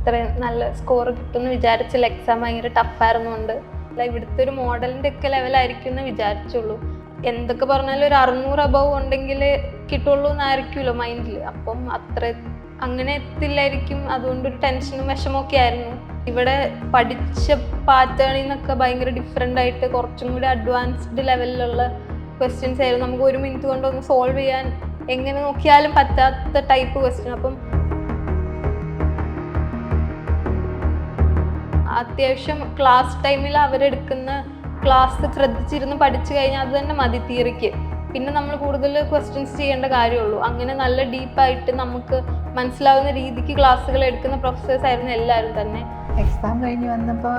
ഇത്രയും നല്ല സ്കോർ കിട്ടുമെന്ന് വിചാരിച്ചില്ല എക്സാം ഭയങ്കര ടഫായിരുന്നുകൊണ്ട് ഇവിടുത്തെ ഒരു മോഡലിന്റെ ഒക്കെ ലെവലായിരിക്കും എന്ന് വിചാരിച്ചുള്ളൂ. എന്തൊക്കെ പറഞ്ഞാലും ഒരു അറുന്നൂറ് അബവ് ഉണ്ടെങ്കിൽ കിട്ടുള്ളൂ എന്നായിരിക്കുമല്ലോ മൈൻഡിൽ അപ്പം അത്ര അങ്ങനെ എത്തില്ലായിരിക്കും. അതുകൊണ്ട് ഒരു ടെൻഷനും വിഷമമൊക്കെ ആയിരുന്നു. ഇവിടെ പഠിച്ച പാറ്റേണിൽ നിന്നൊക്കെ ഭയങ്കര ഡിഫറെന്റ് ആയിട്ട് കുറച്ചും കൂടി അഡ്വാൻസ്ഡ് ലെവലിലുള്ള ക്വസ്റ്റ്യൻസ് ആയിരുന്നു. നമുക്ക് ഒരു മിനിറ്റ് കൊണ്ടൊന്ന് സോൾവ് ചെയ്യാൻ എങ്ങനെ നോക്കിയാലും പറ്റാത്ത ടൈപ്പ് ക്വസ്റ്റ്യൻ അപ്പം അത്യാവശ്യം ക്ലാസ് ടൈമിൽ അവരെടുക്കുന്ന ക്ലാസ് ശ്രദ്ധിച്ചിരുന്ന് പഠിച്ചു കഴിഞ്ഞാൽ അത് തന്നെ മതി തിയറിക്ക് പിന്നെ നമ്മൾ കൂടുതൽ ക്വസ്റ്റ്യൻസ് ചെയ്യേണ്ട കാര്യമുള്ളൂ. അങ്ങനെ നല്ല ഡീപ്പായിട്ട് നമുക്ക് മനസ്സിലാവുന്ന രീതിക്ക് ക്ലാസ്സുകൾ എടുക്കുന്ന പ്രൊഫസേഴ്സ് ആയിരുന്നു എല്ലാവരും തന്നെ. എക്സാം കഴിഞ്ഞ് വന്നപ്പോൾ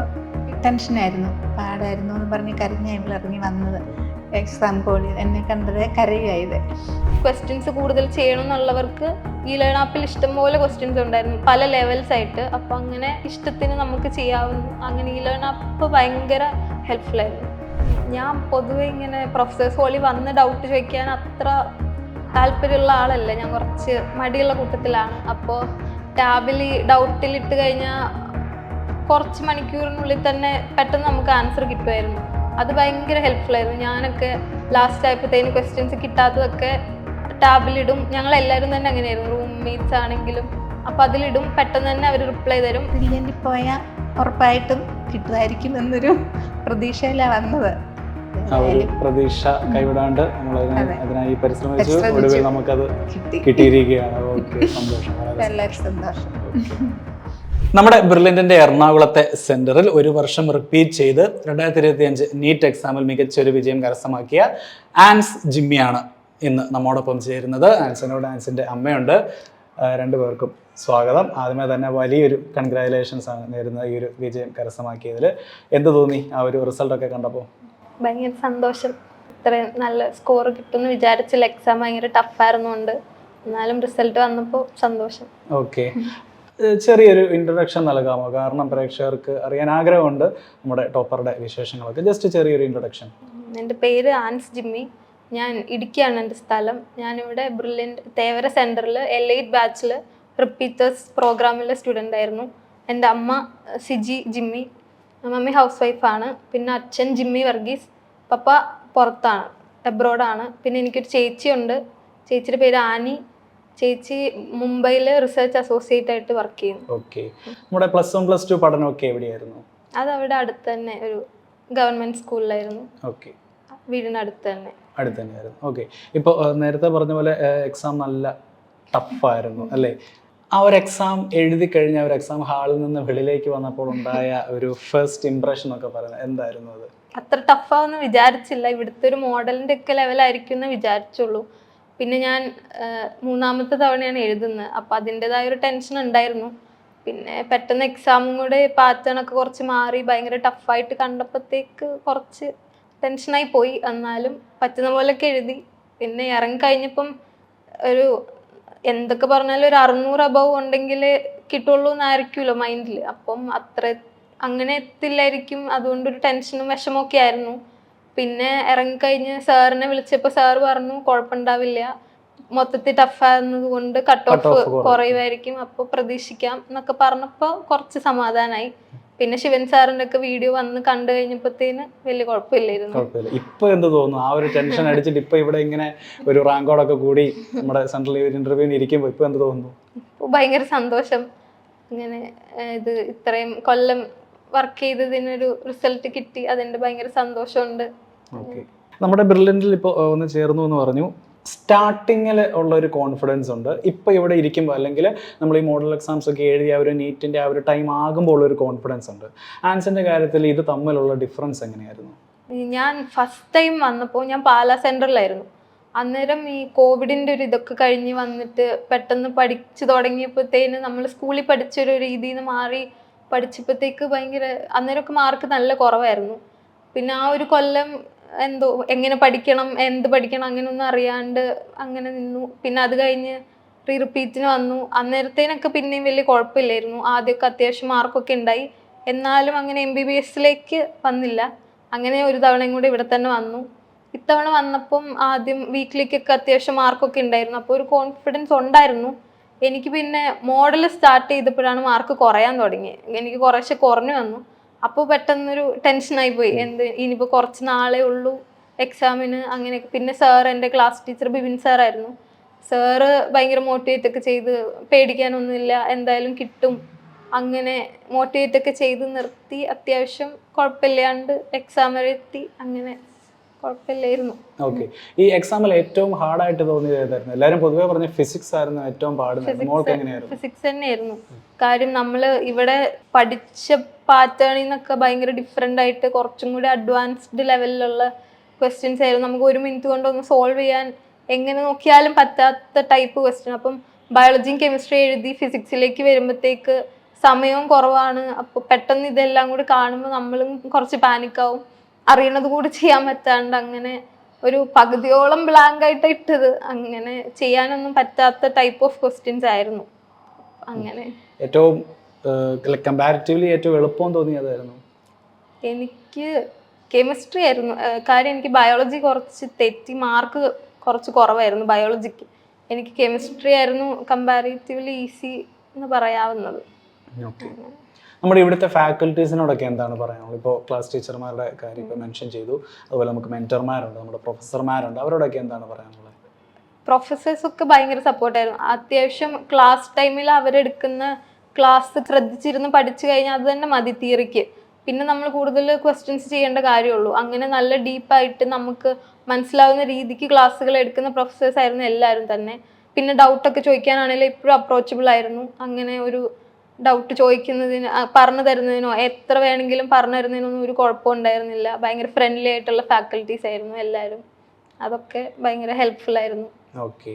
ടെൻഷനായിരുന്നു പാടായിരുന്നു എന്ന് പറഞ്ഞ് കരഞ്ഞ് ഇറങ്ങി വന്നത്. എക്സാം കോളി എന്നെ കണ്ടത് കരയായത് ക്വസ്റ്റ്യൻസ് കൂടുതൽ ചെയ്യണം എന്നുള്ളവർക്ക് ഈ ലേൺ ആപ്പിൽ ഇഷ്ടംപോലെ ക്വസ്റ്റ്യൻസ് ഉണ്ടായിരുന്നു. പല ലെവൽസ് ആയിട്ട്. അപ്പം അങ്ങനെ ഇഷ്ടത്തിന് നമുക്ക് ചെയ്യാവുന്നു അങ്ങനെ ഈ ലേൺ ആപ്പ് ഭയങ്കര ഹെൽപ്ഫുൾ ഞാൻ പൊതുവെ ഇങ്ങനെ പ്രൊഫസേഴ്സ് ഹോളി വന്ന് ഡൗട്ട് ചോദിക്കാൻ അത്ര താല്പര്യമുള്ള ആളല്ല. ഞാൻ കുറച്ച് മടിയുള്ള കൂട്ടത്തിലാണ്. അപ്പോൾ ടാബിൽ ഡൗട്ടിൽ ഇട്ട് കഴിഞ്ഞാൽ കുറച്ച് മണിക്കൂറിനുള്ളിൽ തന്നെ പെട്ടെന്ന് നമുക്ക് ആൻസർ കിട്ടുമായിരുന്നു. അത് ഭയങ്കര ഹെൽപ്ഫുൾ ആയിരുന്നു. ഞാനൊക്കെ ലാസ്റ്റ് ആയപ്പോഴത്തേന് ക്വസ്റ്റ്യൻസ് കിട്ടാത്തതൊക്കെ ടാബിലിടും ഞങ്ങൾ എല്ലാവരും തന്നെ അങ്ങനെയായിരുന്നു. റൂം മീറ്റ്സ് ആണെങ്കിലും അപ്പോൾ അതിലിടും. പെട്ടെന്ന് തന്നെ അവർ റിപ്ലൈ തരും. ബിരിയാണി പോയാൽ ഉറപ്പായിട്ടും കിട്ടുമായിരിക്കും എന്നൊരു പ്രതീക്ഷയിലാണ് വന്നത്. ആ ഒരു പ്രതീക്ഷ കൈവിടാണ്ട് നമ്മൾ അതെ. അതിനായി പരിശ്രമിച്ചു. ഒടുവിൽ നമുക്കത് കിട്ടി. കിട്ടിയിരിക്കുകയാണ്. ഓക്കെ. സന്തോഷം. വളരെ സന്തോഷം. നമ്മുടെ ബ്രില്യന്റിന്റെ എറണാകുളത്തെ സെന്ററിൽ ഒരു വർഷം റിപ്പീറ്റ് ചെയ്ത് രണ്ടായിരത്തി ഇരുപത്തി അഞ്ച് നീറ്റ് എക്സാമിൽ മികച്ചൊരു വിജയം കരസ്ഥമാക്കിയ ആൻസ് ജിമ്മിയാണ് ഇന്ന് നമ്മോടൊപ്പം ചേരുന്നത്. ആൻസിനോട് ആൻസിന്റെ അമ്മയുണ്ട്. രണ്ടു രണ്ടുപേർക്കും സ്വാഗതം. ആദ്യമേ തന്നെ വലിയൊരു കൺഗ്രാറ്റുലേഷൻസ് ആണ് നേരുന്നത് ഈ ഒരു വിജയം കരസ്ഥമാക്കിയതിൽ എന്ത് തോന്നി ആ ഒരു റിസൾട്ടൊക്കെ കണ്ടപ്പോൾ ഭയങ്കര സന്തോഷം. ഇത്രയും നല്ല സ്കോർ കിട്ടുമെന്ന് വിചാരിച്ചില്ല. എക്സാം ഭയങ്കര ടഫായിരുന്നുകൊണ്ട് എന്നാലും റിസൾട്ട് വന്നപ്പോൾ സന്തോഷം. ഓക്കെ ചെറിയൊരു ഇൻട്രൊഡക്ഷൻ നൽകാമോ? കാരണം പ്രേക്ഷകർക്ക് അറിയാൻ ആഗ്രഹമുണ്ട് നമ്മുടെ ടോപ്പറുടെ വിശേഷങ്ങളൊക്കെ. ജസ്റ്റ് ചെറിയൊരു ഇൻട്രൊഡക്ഷൻ എന്റെ പേര് ആൻസ് ജിമ്മി. ഞാൻ ഇടുക്കിയാണ് എന്റെ സ്ഥലം. ഞാനിവിടെ ബ്രില്യന്റ് തേവര സെന്ററിൽ എൽ എയ്റ്റ് ബാച്ചിൽ റിപ്പീറ്റേഴ്സ് പ്രോഗ്രാമിലെ സ്റ്റുഡന്റ് ആയിരുന്നു. എന്റെ അമ്മ സിജി ജിമ്മി. മമ്മി ഹൗസ് വൈഫാണ് പിന്നെ അച്ഛൻ ജിമ്മി വർഗീസ്. പപ്പ പുറത്താണ് എബ്രോഡാണ് പിന്നെ എനിക്കൊരു ചേച്ചിയുണ്ട്. ചേച്ചിയുടെ പേര് ആനി. ചേച്ചി മുംബൈയിൽ റിസർച്ച് അസോസിയേറ്റ് ആയിട്ട് വർക്ക് ചെയ്യുന്നു. ഓക്കെ നമ്മുടെ പ്ലസ് വൺ പ്ലസ് ടു പഠനമൊക്കെ എവിടെയായിരുന്നു? അത് അവിടെ അടുത്ത് തന്നെ ഒരു ഗവൺമെന്റ് സ്കൂളിലായിരുന്നു ഓക്കെ വീടിനടുത്ത് തന്നെ. അടുത്ത് തന്നെയായിരുന്നു. ഓക്കെ ഇപ്പോൾ നേരത്തെ പറഞ്ഞ പോലെ എക്സാം നല്ല ടഫായിരുന്നു അല്ലേ? ആ ഒരു എക്സാം എഴുതി കഴിഞ്ഞ ആ ഒരു എക്സാം ഹാളിൽ നിന്ന് വെളിയിലേക്ക് വന്നപ്പോൾ ഉണ്ടായ ഒരു ഫസ്റ്റ് ഇംപ്രഷൻ ഒക്കെ പറയുന്നത് എന്തായിരുന്നു അത്? അത്ര ടഫാവെന്ന് വിചാരിച്ചില്ല. ഇവിടുത്തെ ഒരു മോഡലിന്റെ ഒക്കെ ലെവലായിരിക്കും എന്ന് വിചാരിച്ചുള്ളൂ. പിന്നെ ഞാൻ മൂന്നാമത്തെ തവണയാണ് എഴുതുന്നത്. അപ്പം അതിന്റെതായ ഒരു ടെൻഷൻ ഉണ്ടായിരുന്നു. പിന്നെ പെട്ടെന്ന് എക്സാമും കൂടെ പാറ്റേണൊക്കെ കുറച്ച് മാറി ഭയങ്കര ടഫായിട്ട് കണ്ടപ്പോഴത്തേക്ക് കുറച്ച് ടെൻഷനായി പോയി. എന്നാലും പറ്റുന്ന പോലെയൊക്കെ എഴുതി. പിന്നെ ഇറങ്ങിക്കഴിഞ്ഞപ്പം ഒരു എന്തൊക്കെ പറഞ്ഞാലും ഒരു അറുന്നൂറ് അബവ് ഉണ്ടെങ്കിൽ കിട്ടുള്ളൂ എന്നായിരിക്കുമല്ലോ മൈൻഡിൽ അപ്പം അത്ര അങ്ങനെ എത്തില്ലായിരിക്കും. അതുകൊണ്ടൊരു ടെൻഷനും വിഷമമൊക്കെ ആയിരുന്നു. പിന്നെ ഇറങ്ങിക്കഴിഞ്ഞ് സാറിനെ വിളിച്ചപ്പോൾ സാർ പറഞ്ഞു കുഴപ്പമുണ്ടാവില്ല. മൊത്തത്തിൽ ടഫാകുന്നത് കൊണ്ട് കട്ട് ഓഫ് കുറയുമായിരിക്കും. അപ്പോൾ പ്രതീക്ഷിക്കാം എന്നൊക്കെ പറഞ്ഞപ്പോൾ കുറച്ച് സമാധാനായി. പിന്നെ ശിവൻ സാറിന്റെ ഒക്കെ വീഡിയോ വന്ന് കണ്ടു കഴിഞ്ഞപ്പോഴത്തേന് വലിയ കുഴപ്പമില്ലായിരുന്നു. കുഴപ്പമില്ല. ഇപ്പൊ എന്ത് തോന്നുന്നു? ആ ഒരു ടെൻഷൻ അടിച്ചിട്ട് ഇപ്പൊ ഇവിടെ ഇങ്ങനെ ഒരു റാങ്കോടൊക്കെ കൂടി നമ്മുടെ സെൻട്രൽ ഇന്റർവ്യൂവിന് ഇരിക്കുമ്പോൾ ഇപ്പൊ എന്ത് തോന്നുന്നു? ഇപ്പൊ ഭയങ്കര സന്തോഷം. ഇങ്ങനെ ഇത് ഇത്രയും കൊല്ലം വർക്ക് ചെയ്തതിനൊരു റിസൾട്ട് കിട്ടി. അതിന്റെ ഭയങ്കര സന്തോഷമുണ്ട്. നമ്മുടെ ബ്രില്യന്റിൽ ഇപ്പോൾ ഒന്ന് ചേർന്നു എന്ന് പറഞ്ഞു. സ്റ്റാർട്ടിങ്ങിൽ ഉള്ള ഒരു കോൺഫിഡൻസ് ഉണ്ട്. ഇപ്പോൾ ഇവിടെ ഇരിക്കുമ്പോൾ അല്ലെങ്കിൽ നമ്മൾ ഈ മോഡൽ എക്സാംസ് ഒക്കെ എഴുതി ആ ഒരു നീറ്റിന്റെ ആ ഒരു ടൈം ആകുമ്പോൾ ഉള്ള ഒരു കോൺഫിഡൻസ് ഉണ്ട്. ആൻസിന്റെ കാര്യത്തിൽ ഇത് തമ്മിലുള്ള ഡിഫറൻസ് എങ്ങനെയായിരുന്നു? ഞാൻ ഫസ്റ്റ് ടൈം വന്നപ്പോൾ ഞാൻ പാലാ സെന്ററിലായിരുന്നു അന്നേരം ഈ കോവിഡിന്റെ ഒരു ഇതൊക്കെ കഴിഞ്ഞ് വന്നിട്ട് പെട്ടെന്ന് പഠിച്ചു തുടങ്ങിയപ്പോഴത്തേന് നമ്മൾ സ്കൂളിൽ പഠിച്ചൊരു രീതിയിൽ നിന്ന് മാറി പഠിച്ചപ്പോഴത്തേക്ക് ഭയങ്കര അന്നേരമൊക്കെ മാർക്ക് നല്ല കുറവായിരുന്നു. പിന്നെ ആ ഒരു കൊല്ലം എന്തോ എങ്ങനെ പഠിക്കണം എന്ത് പഠിക്കണം അങ്ങനെയൊന്നും അറിയാണ്ട് അങ്ങനെ നിന്നു. പിന്നെ അത് കഴിഞ്ഞ് റീ റിപ്പീറ്റിന് വന്നു. അന്നേരത്തേനൊക്കെ പിന്നെയും വലിയ കുഴപ്പമില്ലായിരുന്നു. ആദ്യമൊക്കെ അത്യാവശ്യം മാർക്കൊക്കെ ഉണ്ടായി. എന്നാലും അങ്ങനെ എം ബി ബി എസിലേക്ക് വന്നില്ല. അങ്ങനെ ഒരു തവണയും കൂടി ഇവിടെ തന്നെ വന്നു. ഇത്തവണ വന്നപ്പം ആദ്യം വീക്കിലേക്കൊക്കെ അത്യാവശ്യം മാർക്കൊക്കെ ഉണ്ടായിരുന്നു. അപ്പോൾ ഒരു കോൺഫിഡൻസ് ഉണ്ടായിരുന്നു. എനിക്ക് പിന്നെ മോഡൽ സ്റ്റാർട്ട് ചെയ്തപ്പോഴാണ് മാർക്ക് കുറയാൻ തുടങ്ങി എനിക്ക് കുറേശ്ശെ കുറഞ്ഞു വന്നു. അപ്പോൾ പെട്ടെന്നൊരു ടെൻഷനായി പോയി എന്ത്? ഇനിയിപ്പോൾ കുറച്ച് നാളേ ഉള്ളൂ എക്സാമിന് അങ്ങനെയൊക്കെ. പിന്നെ സാർ എന്റെ ക്ലാസ് ടീച്ചർ ബിബിൻ സാറായിരുന്നു. സാറ് ഭയങ്കര മോട്ടിവേറ്റ് ഒക്കെ ചെയ്ത് പേടിക്കാനൊന്നുമില്ല എന്തായാലും കിട്ടും. അങ്ങനെ മോട്ടിവേറ്റ് ഒക്കെ ചെയ്ത് നിർത്തി. അത്യാവശ്യം കുഴപ്പമില്ലാണ്ട് എക്സാം വരെ എത്തി. അങ്ങനെ കുഴപ്പമില്ലായിരുന്നു. ഓക്കെ ഈ എക്സാമിൽ ഏറ്റവും ഹാർഡായിട്ട് തോന്നിയത് ഏതായിരുന്നു? എല്ലാവരും പൊതുവേ പറഞ്ഞ ഫിസിക്സ് ആയിരുന്നു ഏറ്റവും പാടുന്നത്. മോൾക്ക് എങ്ങനെയായിരുന്നു? ഫിസിക്സ് തന്നെയായിരുന്നു. കാര്യം നമ്മൾ ഇവിടെ പഠിച്ച പാറ്റേണിൽ നിന്നൊക്കെ ഭയങ്കര ഡിഫറെന്റ് ആയിട്ട് കുറച്ചും കൂടി അഡ്വാൻസ്ഡ് ലെവലിലുള്ള ക്വസ്റ്റ്യൻസ് ആയിരുന്നു. നമുക്ക് ഒരു മിനിറ്റ് കൊണ്ടൊന്ന് സോൾവ് ചെയ്യാൻ എങ്ങനെ നോക്കിയാലും പറ്റാത്ത ടൈപ്പ് ക്വസ്റ്റ്യൻ അപ്പം ബയോളജിയും കെമിസ്ട്രി എഴുതി ഫിസിക്സിലേക്ക് വരുമ്പോഴത്തേക്ക് സമയവും കുറവാണ്. അപ്പോൾ പെട്ടെന്ന് ഇതെല്ലാം കൂടി കാണുമ്പോൾ നമ്മളും കുറച്ച് പാനിക്കാവും അറിയണത് കൂടി ചെയ്യാൻ പറ്റാണ്ട് അങ്ങനെ ഒരു പകുതിയോളം ബ്ലാങ്ക് ആയിട്ട് ഇട്ടത്. അങ്ങനെ ചെയ്യാനൊന്നും പറ്റാത്ത ടൈപ്പ് ഓഫ് ക്വസ്റ്റ്യൻസ് ആയിരുന്നു. അങ്ങനെ. ഏറ്റവും കമ്പാരിറ്റീവ്ലി ഏറ്റവും എളുപ്പം തോന്നിയതായിരുന്നു എനിക്ക് കെമിസ്ട്രി ആയിരുന്നു. കാര്യം എനിക്ക് ബയോളജി കുറച്ച് തെറ്റി മാർക്ക് കുറച്ച് കുറവായിരുന്നു ബയോളജിക്ക് എനിക്ക് കെമിസ്ട്രി ആയിരുന്നു കമ്പാരിറ്റീവ്ലി ഈസി എന്ന് പറയാവുന്നത്. നമ്മുടെ ഇവിടുത്തെ ഫാക്കൽറ്റീസിനോടൊക്കെ എന്താണ് പറയാനുള്ളത്? ഇപ്പോൾ ക്ലാസ് ടീച്ചർമാരുടെ കാര്യം ഇപ്പോൾ മെൻഷൻ ചെയ്തു. അതുപോലെ നമുക്ക് മെന്റർമാരുണ്ട് നമ്മുടെ പ്രൊഫസർമാരുണ്ട് അവരോടൊക്കെ എന്താണ് പറയാനുള്ളത്? പ്രൊഫസേഴ്സ് ഒക്കെ ഭയങ്കര സപ്പോർട്ടായിരുന്നു അത്യാവശ്യം ക്ലാസ് ടൈമിൽ അവരെടുക്കുന്ന ക്ലാസ് ശ്രദ്ധിച്ചിരുന്ന് പഠിച്ചു കഴിഞ്ഞാൽ അത് തന്നെ മതി തിയറിക്ക് പിന്നെ നമ്മൾ കൂടുതൽ ക്വസ്റ്റ്യൻസ് ചെയ്യേണ്ട കാര്യമുള്ളൂ. അങ്ങനെ നല്ല ഡീപ്പായിട്ട് നമുക്ക് മനസ്സിലാവുന്ന രീതിക്ക് ക്ലാസ്സുകൾ എടുക്കുന്ന പ്രൊഫസേഴ്സ് ആയിരുന്നു എല്ലാവരും തന്നെ. പിന്നെ ഡൗട്ടൊക്കെ ചോദിക്കാനാണെങ്കിലും ഇപ്പോഴും അപ്രോച്ചബിൾ ആയിരുന്നു. അങ്ങനെ ഒരു ഡൗട്ട് ചോദിക്കുന്നതിന് പറഞ്ഞു തരുന്നതിനോ എത്ര വേണമെങ്കിലും പറഞ്ഞു തരുന്നതിനൊന്നും ഒരു കുഴപ്പം ഉണ്ടായിരുന്നില്ല. ഭയങ്കര ഫ്രണ്ട്ലി ആയിട്ടുള്ള ഫാക്കൽറ്റീസ് ആയിരുന്നു എല്ലാവരും. അതൊക്കെ ഭയങ്കര ഹെൽപ്ഫുൾ ആയിരുന്നു. ഓക്കെ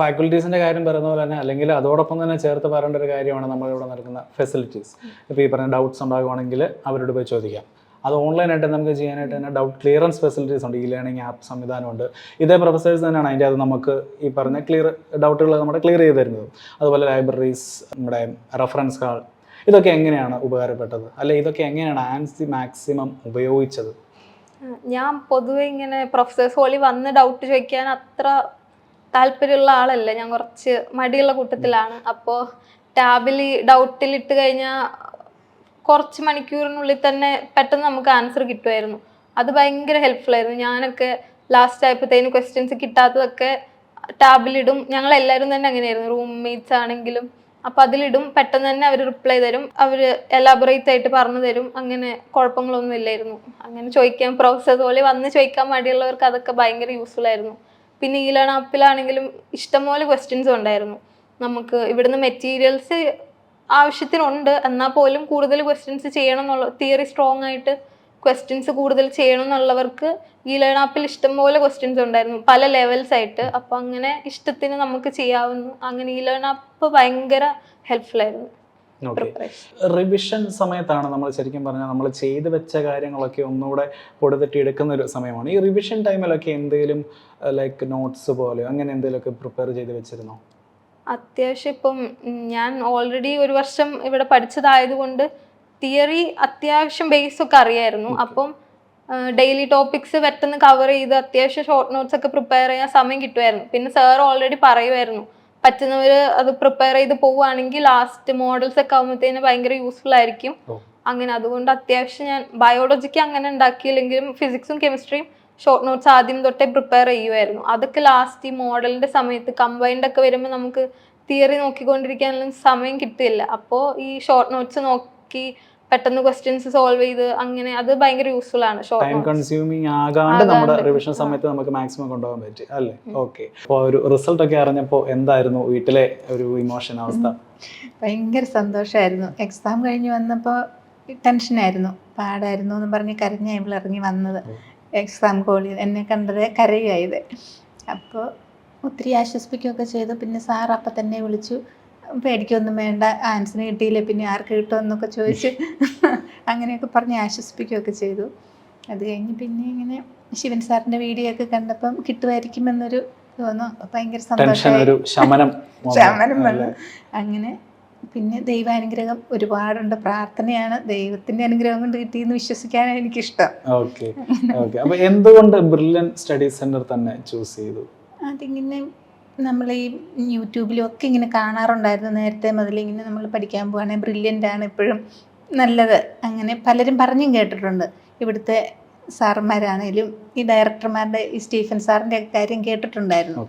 ഫാക്കൽറ്റീസിന്റെ കാര്യം പറയുന്ന പോലെ തന്നെ അല്ലെങ്കിൽ അതോടൊപ്പം തന്നെ ചേർത്ത് പറയേണ്ട ഒരു കാര്യമാണ് നമ്മളിവിടെ നടക്കുന്ന ഫെസിലിറ്റീസ് ഇപ്പോൾ ഈ പറഞ്ഞ ഡൗട്ട്സ് ഉണ്ടാകുവാണെങ്കിൽ അവരോട് പോയി ചോദിക്കാം. അത് ഓൺലൈനായിട്ട് നമുക്ക് ചെയ്യാനായിട്ട് തന്നെ ഡൗട്ട് ക്ലിയറൻസ് ഫെസിലിറ്റീസ് ഉണ്ട് ഈ ലേണിംഗ് ആപ്പ് സംവിധാനമുണ്ട്. ഇതേ പ്രൊഫസേഴ്സ് തന്നെയാണ് അതിന്റെ അത് നമുക്ക് ഈ പറഞ്ഞ ക്ലിയർ ഡൗട്ടുകൾ നമ്മുടെ ക്ലിയർ ചെയ്ത് തരുന്നത്. അതുപോലെ ലൈബ്രറീസ് നമ്മുടെ റെഫറൻസ് കാൾ ഇതൊക്കെ എങ്ങനെയാണ് ഉപകാരപ്പെട്ടത്? അല്ലെ ഇതൊക്കെ എങ്ങനെയാണ് ആൻസി മാക്സിമം ഉപയോഗിച്ചത്? ഞാൻ പൊതുവെ ഇങ്ങനെ പ്രൊഫസേഴ്സ് ഹോളി വന്ന് ഡൗട്ട് ചോദിക്കാൻ അത്ര താല്പര്യമുള്ള ആളല്ല. ഞാൻ കുറച്ച് മടിയുള്ള കൂട്ടത്തിലാണ്. അപ്പോൾ ടാബിൽ ഡൗട്ടിൽ ഇട്ട് കഴിഞ്ഞാൽ കുറച്ച് മണിക്കൂറിനുള്ളിൽ തന്നെ പെട്ടെന്ന് നമുക്ക് ആൻസർ കിട്ടുമായിരുന്നു. അത് ഭയങ്കര ഹെൽപ്ഫുൾ ആയിരുന്നു. ഞാനൊക്കെ ലാസ്റ്റ് ആയപ്പോഴത്തേന് ക്വസ്റ്റ്യൻസ് കിട്ടാത്തതൊക്കെ ടാബിലിടും ഞങ്ങൾ എല്ലാവരും തന്നെ അങ്ങനെയായിരുന്നു. റൂംമേറ്റ്സ് ആണെങ്കിലും അപ്പം അതിലിടും. പെട്ടെന്ന് തന്നെ അവർ റിപ്ലൈ തരും. അവർ എലാബറേറ്റ് ആയിട്ട് പറഞ്ഞു തരും. അങ്ങനെ കുഴപ്പങ്ങളൊന്നും ഇല്ലായിരുന്നു. അങ്ങനെ ചോദിക്കാൻ പ്രൊഫസർ പോലെ വന്ന് ചോദിക്കാൻ മടിയുള്ളവർക്ക് അതൊക്കെ ഭയങ്കര യൂസ്ഫുൾ ആയിരുന്നു. പിന്നെ ഈ ലേൺ ആപ്പിലാണെങ്കിലും ഇഷ്ടംപോലെ ക്വസ്റ്റ്യൻസ് ഉണ്ടായിരുന്നു. നമുക്ക് ഇവിടുന്ന് മെറ്റീരിയൽസ് ആവശ്യത്തിനുണ്ട്. എന്നാൽ പോലും കൂടുതൽ ക്വസ്റ്റ്യൻസ് ചെയ്യണം എന്നുള്ള തിയറി സ്ട്രോങ് ആയിട്ട് ക്വസ്റ്റ്യൻസ് കൂടുതൽ ചെയ്യണം എന്നുള്ളവർക്ക് ഈ ലേൺ ആപ്പിൽ ഇഷ്ടംപോലെ ക്വസ്റ്റ്യൻസ് ഉണ്ടായിരുന്നു. പല ലെവൽസ് ആയിട്ട്. അപ്പോൾ അങ്ങനെ ഇഷ്ടത്തിന് നമുക്ക് ചെയ്യാവുന്നു അങ്ങനെ ഈ ലേൺ ആപ്പ് ഭയങ്കര ഹെൽപ്ഫുൾ ആയിരുന്നു. റിവിഷൻ സമയത്താണ് നമ്മൾ ശരിക്കും പറഞ്ഞാൽ നമ്മൾ ചെയ്തു വെച്ച കാര്യങ്ങളൊക്കെ ഒന്നുകൂടെ പൊടുതെട്ടി എടുക്കുന്ന ഒരു സമയമാണ്. ഈ റിവിഷൻ ടൈമിലൊക്കെ എന്തെങ്കിലും ലൈക്ക് നോട്ട്സ് പോലെ അങ്ങനെ എന്തെങ്കിലുമൊക്കെ പ്രിപ്പയർ ചെയ്ത് വെച്ചിരുന്നോ? അത്യാവശ്യം ഇപ്പം ഞാൻ ഓൾറെഡി ഒരു വർഷം ഇവിടെ പഠിച്ചതായതുകൊണ്ട് തിയറി അത്യാവശ്യം ബേസ് ഒക്കെ അറിയായിരുന്നു. അപ്പം ഡെയിലി ടോപ്പിക്സ് പെട്ടെന്ന് കവർ ചെയ്ത് അത്യാവശ്യം ഷോർട്ട് നോട്ട്സ് ഒക്കെ പ്രിപ്പയർ ചെയ്യാൻ സമയം കിട്ടുമായിരുന്നു. പിന്നെ സാർ ഓൾറെഡി പറയുമായിരുന്നു പറ്റുന്നവർ അത് പ്രിപ്പയർ ചെയ്ത് പോവുകയാണെങ്കിൽ ലാസ്റ്റ് മോഡൽസ് ഒക്കെ ആകുമ്പോഴത്തേന് ഭയങ്കര യൂസ്ഫുൾ ആയിരിക്കും. അങ്ങനെ അതുകൊണ്ട് അത്യാവശ്യം ഞാൻ ബയോളജിക്ക് അങ്ങനെ ഉണ്ടാക്കിയില്ലെങ്കിലും ഫിസിക്സും കെമിസ്ട്രിയും ഷോർട്ട് നോട്ട്സ് ആദ്യം തൊട്ടേ പ്രിപ്പയർ ചെയ്യുമായിരുന്നു അതൊക്കെ ലാസ്റ്റ് ഈ മോഡലിന്റെ സമയത്ത് കമ്പൈൻഡ് ഒക്കെ വരുമ്പോൾ നമുക്ക് തിയറി നോക്കിക്കൊണ്ടിരിക്കാനുള്ള സമയം കിട്ടില്ല അപ്പോൾ ഈ ഷോർട്ട് നോട്ട്സ് നോക്കി പെട്ടെന്ന് ക്വസ്റ്റ്യൻസ് സോൾവ് ചെയ്ത് അങ്ങനെ അത് ഭയങ്കര യൂസ്ഫുൾ ആണ് ടൈം കൺസ്യൂമിങ് ആകാണ്ട് നമ്മുടെ റിവിഷൻ സമയത്ത് നമുക്ക് മാക്സിമം കൊണ്ടുപോകാൻ പറ്റി. അല്ലേ? ഓക്കെ അപ്പോൾ ഒരു റിസൾട്ട് ഒക്കെ അറിഞ്ഞപ്പോൾ എന്തായിരുന്നു വീട്ടിലെ ഒരു ഇമോഷൻ അവസ്ഥ? ഭയങ്കര സന്തോഷമായിരുന്നു എക്സാം കഴിഞ്ഞ് വന്നപ്പോൾ ടെൻഷനായിരുന്നു. പാടായിരുന്നു എന്ന് പറഞ്ഞ് കരഞ്ഞ ഇവൾ ഇറങ്ങി വന്നത്. എക്സാം കോളിൽ എന്നെ കണ്ടത് കരയുമായത് അപ്പോൾ ഒത്തിരി ആശ്വസിപ്പിക്കുകയൊക്കെ ചെയ്തു. പിന്നെ സാർ അപ്പം തന്നെ വിളിച്ചു. പേടിക്കൊന്നും വേണ്ട ആൻസർ കിട്ടിയില്ലേ പിന്നെ ആർക്ക് കിട്ടുമെന്നൊക്കെ ചോദിച്ച് അങ്ങനെയൊക്കെ പറഞ്ഞ് ആശ്വസിപ്പിക്കുകയൊക്കെ ചെയ്തു. അത് കഴിഞ്ഞ് പിന്നെ ഇങ്ങനെ ശിവൻ സാറിന്റെ വീഡിയോ ഒക്കെ കണ്ടപ്പം കിട്ടുമായിരിക്കുമെന്നൊരു തോന്നുന്നു. ഭയങ്കര സന്തോഷം. ശമനം വന്നു. അങ്ങനെ പിന്നെ ദൈവാനുഗ്രഹം ഒരുപാടുണ്ട്. പ്രാർത്ഥനയാണ്. ദൈവത്തിന്റെ അനുഗ്രഹം കൊണ്ട് കിട്ടിയെന്ന് വിശ്വസിക്കാനാണ് എനിക്കിഷ്ടം. ഓക്കെ. ഓക്കെ. അപ്പൊ എന്തുകൊണ്ട് ബ്രില്യൻ സ്റ്റഡി സെന്റർ തന്നെ ചൂസ് ചെയ്തു? അതിങ്ങനെ നമ്മൾ ഈ യൂട്യൂബിലും ഒക്കെ ഇങ്ങനെ കാണാറുണ്ടായിരുന്നു. നേരത്തെ മുതൽ ഇങ്ങനെ നമ്മൾ പഠിക്കാൻ പോവാണെങ്കിൽ ബ്രില്യന്റ് ആണ് ഇപ്പോഴും നല്ലത്. അങ്ങനെ പലരും പറഞ്ഞും കേട്ടിട്ടുണ്ട്. ഇവിടുത്തെ സാറന്മാരാണേലും ഈ ഡയറക്ടർമാരുടെ ഈ സ്റ്റീഫൻ സാറിന്റെ കാര്യം കേട്ടിട്ടുണ്ടായിരുന്നു.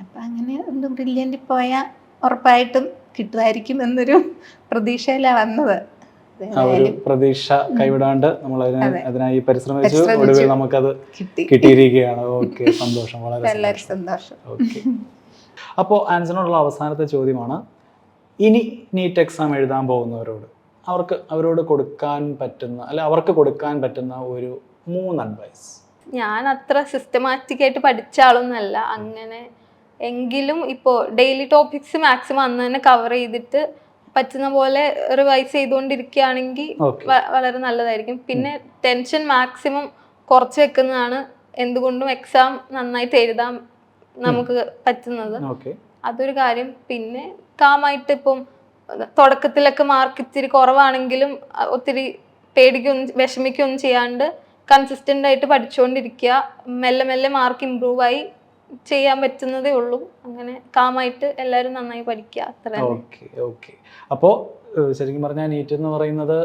അപ്പം അങ്ങനെ ഒന്ന് ബ്രില്യന്റ് പോയാൽ ഉറപ്പായിട്ടും കിട്ടുമായിരിക്കും എന്നൊരു പ്രതീക്ഷയിലാണ് വന്നത്. ആ ഒരു പ്രതീക്ഷ കൈവിടാണ്ട് നമ്മൾ അതിനെ അതെ. അതിനായി പരിശ്രമിച്ചു. ഒടുവിൽ നമുക്കത് കിട്ടിയിരിക്കുകയാണ്. ഓക്കെ സന്തോഷം. വളരെ സന്തോഷം. ഓക്കെ. അപ്പോൾ ആൻസറിനോടുള്ള അവസാനത്തെ ചോദ്യമാണ് ഇനി നീറ്റ് എക്സാം എഴുതാൻ പോകുന്നവരോട് അവർക്ക് അവരോട് കൊടുക്കാൻ പറ്റുന്ന അല്ലെ അവർക്ക് കൊടുക്കാൻ പറ്റുന്ന ഒരു മൂന്ന് അഡ്വൈസ് ഞാൻ അത്ര സിസ്റ്റമാറ്റിക് ആയിട്ട് പഠിച്ച ആളൊന്നല്ല അങ്ങനെ എങ്കിലും ഇപ്പോൾ ഡെയിലി ടോപ്പിക്സ് മാക്സിമം അന്ന് തന്നെ കവർ ചെയ്തിട്ട് പറ്റുന്ന പോലെ റിവൈസ് ചെയ്തുകൊണ്ടിരിക്കുകയാണെങ്കിൽ വളരെ നല്ലതായിരിക്കും. പിന്നെ ടെൻഷൻ മാക്സിമം കുറച്ച് വെക്കുന്നതാണ് എന്തുകൊണ്ടും എക്സാം നന്നായിട്ട് എഴുതാൻ നമുക്ക് പറ്റുന്നത്. അതൊരു കാര്യം. പിന്നെ കാമായിട്ട് ഇപ്പം തുടക്കത്തിലൊക്കെ മാർക്ക് ഇത്തിരി കുറവാണെങ്കിലും ഒത്തിരി പേടിക്കൊന്നും വിഷമിക്കൊന്നും ചെയ്യാണ്ട് കൺസിസ്റ്റന്റ് ആയിട്ട് പഠിച്ചുകൊണ്ടിരിക്കുക. മെല്ലെ മെല്ലെ മാർക്ക് ഇമ്പ്രൂവ് ആയി ചെയ്യാൻ പറ്റുന്നതേ ഉള്ളൂ. അങ്ങനെ കാമായിട്ട് എല്ലാവരും നന്നായി പഠിക്കുക. അത്ര അപ്പോ ഓക്കെ ഓക്കെ. അപ്പോൾ ശരിക്കും പറഞ്ഞാൽ നീറ്റ് എന്ന് പറയുന്നത്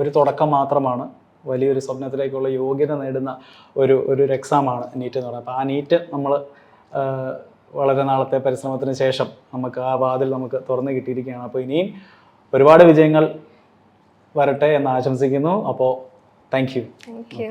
ഒരു തുടക്കം മാത്രമാണ്. വലിയൊരു സ്വപ്നത്തിലേക്കുള്ള യോഗ്യത നേടുന്ന ഒരു ഒരു എക്സാമാണ് നീറ്റ് എന്ന് പറയുന്നത്. അപ്പോൾ ആ നീറ്റ് നമ്മൾ വളരെ നാളത്തെ പരിശ്രമത്തിന് ശേഷം നമുക്ക് ആ വാതിൽ നമുക്ക് തുറന്നു കിട്ടിയിരിക്കുകയാണ്. അപ്പോൾ ഇനിയും ഒരുപാട് വിജയങ്ങൾ വരട്ടെ എന്ന് ആശംസിക്കുന്നു. അപ്പോൾ thank you thank you